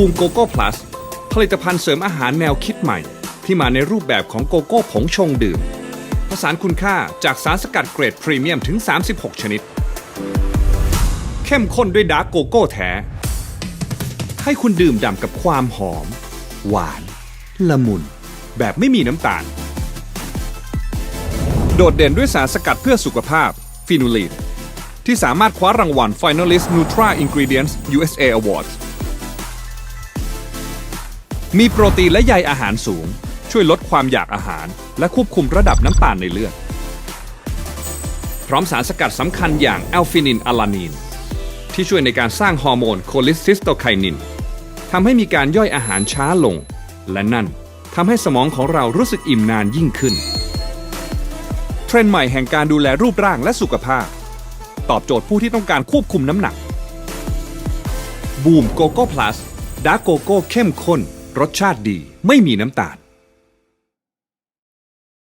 บูมโกโก้พลัสผลิตภัณฑ์เสริมอาหารแนวคิดใหม่ ที่มาในรูปแบบของโกโก้ผงชงดื่ม ผสานคุณค่าจากสารสกัดเกรดพรีเมียมถึง 36 ชนิด เข้มข้นด้วยดาร์กโกโก้แท้ ให้คุณดื่มด่ำกับความหอม หวาน ละมุน แบบไม่มีน้ำตาล โดดเด่นด้วยสารสกัดเพื่อสุขภาพฟินูลีนที่สามารถคว้ารางวัล Finalist Nutra Ingredients USA Awards มีโปรตีนและใยอาหารสูง ช่วยลดความอยากอาหาร และควบคุมระดับน้ำตาลในเลือด พร้อมสารสกัดสำคัญอย่างแอลฟินินอะลานีน ที่ช่วยในการสร้างฮอร์โมนโคลิสซิสโตไคนินทำให้มีการย่อยอาหารช้าลง และนั่นทำให้สมองของเรารู้สึกอิ่มนานยิ่งขึ้น เทรนด์ใหม่แห่งการดูแลรูปร่างและสุขภาพ ตอบโจทย์ผู้ที่ต้องการควบคุมน้ำหนักบูมโกโก้พลัสดาร์กโกโก้เข้มข้น รสชาติดี ไม่มีน้ำตาล